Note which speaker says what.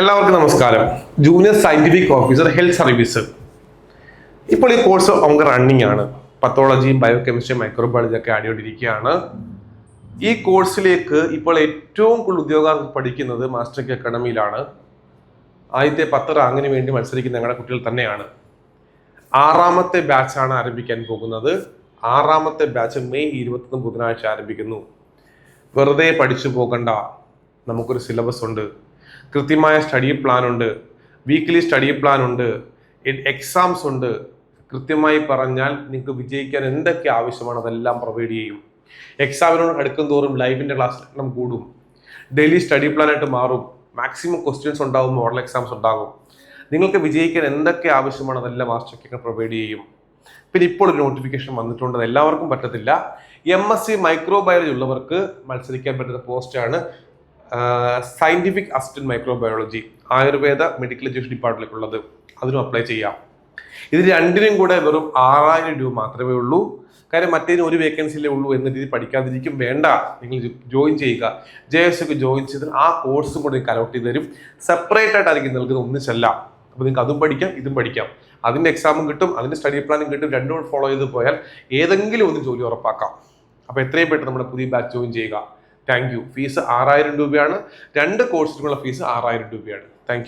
Speaker 1: എല്ലാവർക്കും നമസ്കാരം. Junior scientific officer health service ഇപ്പോൾ ഈ കോഴ്സ് നമുക്ക് റണ്ണിങ് ആണ്. പത്തോളജിയും ബയോകെമിസ്ട്രിയും മൈക്രോബയോളജി ഒക്കെ ആടിയോണ്ടിരിക്കുകയാണ് ഈ കോഴ്സിലേക്ക് ഇപ്പോൾ ഏറ്റവും കൂടുതൽ ഉദ്യോഗാർത്ഥി പഠിക്കുന്നത് മാസ്റ്റർ അക്കാഡമിയിലാണ് ആദ്യത്തെ പത്ത് റാങ്കിന് വേണ്ടി മത്സരിക്കുന്ന ഞങ്ങളുടെ കുട്ടികൾ തന്നെയാണ്. ആറാമത്തെ ബാച്ച് ആണ് ആരംഭിക്കാൻ പോകുന്നത്. ആറാമത്തെ ബാച്ച് മെയ് ഇരുപത്തൊന്ന് ബുധനാഴ്ച ആരംഭിക്കുന്നു. വെറുതെ പഠിച്ചു പോകണ്ട. നമുക്കൊരു സിലബസ് ഉണ്ട്. കൃത്യമായ സ്റ്റഡി പ്ലാൻ ഉണ്ട്. വീക്ക്ലി സ്റ്റഡി പ്ലാൻ ഉണ്ട്. എക്സാംസ് ഉണ്ട്. കൃത്യമായി പറഞ്ഞാൽ നിങ്ങൾക്ക് വിജയിക്കാൻ എന്തൊക്കെ ആവശ്യമാണ് അതെല്ലാം പ്രൊവൈഡ് ചെയ്യും. എക്സാമിനോട് അടുക്കും തോറും ലൈവിന്റെ ക്ലാസ് എണ്ണം കൂടും. ഡെയിലി സ്റ്റഡി പ്ലാൻ ആയിട്ട് മാറും. മാക്സിമം ക്വസ്റ്റ്യൻസ് ഉണ്ടാകും മോഡൽ എക്സാംസ് ഉണ്ടാകും. നിങ്ങൾക്ക് വിജയിക്കാൻ എന്തൊക്കെ ആവശ്യമാണ് അതെല്ലാം മാസ്റ്റർ പ്രൊവൈഡ് ചെയ്യും. പിന്നെ ഇപ്പോൾ ഒരു നോട്ടിഫിക്കേഷൻ വന്നിട്ടുണ്ട്. എല്ലാവർക്കും പറ്റത്തില്ല. എം എസ് സി മൈക്രോബയോളജി ഉള്ളവർക്ക് മത്സരിക്കാൻ പറ്റുന്ന പോസ്റ്റാണ് scientific assistant microbiology Ayurveda medical education ഡിപ്പാർട്ട്മെന്റിലേക്കുള്ളത് അതിനും അപ്ലൈ ചെയ്യാം. ഇത് രണ്ടിനും കൂടെ വെറും ആറായിരം രൂപ മാത്രമേ ഉള്ളൂ. കാര്യം മറ്റേതിന് ഒരു വേക്കൻസിയിലേ ഉള്ളൂ എന്ന രീതി പഠിക്കാതിരിക്കും. വേണ്ട. നിങ്ങൾ ജോയിൻ ചെയ്യുക. ജെ എസ് ഒക്കെ ജോയിൻ ചെയ്ത് ആ കോഴ്സും കൂടെ നിങ്ങൾക്ക് അലോട്ട് ചെയ്ത് തരും. സെപ്പറേറ്റ് ആയിട്ടായിരിക്കും നിങ്ങൾക്ക് ഒന്നിച്ചല്ല. അപ്പോൾ നിങ്ങൾക്ക് അതും പഠിക്കാം ഇതും പഠിക്കാം. അതിന്റെ എക്സാമും കിട്ടും അതിന്റെ സ്റ്റഡി പ്ലാനും കിട്ടും. രണ്ടും ഫോളോ ചെയ്ത് പോയാൽ ഏതെങ്കിലും ഒന്ന് ജോലി ഉറപ്പാക്കാം. അപ്പോൾ എത്രയും പെട്ടെന്ന് നമ്മുടെ പുതിയ ബാച്ച് ജോയിൻ ചെയ്യുക. താങ്ക് യു ഫീസ് ആറായിരം രൂപയാണ്. രണ്ട് കോഴ്സിനുള്ള ഫീസ് ആറായിരം രൂപയാണ്. താങ്ക്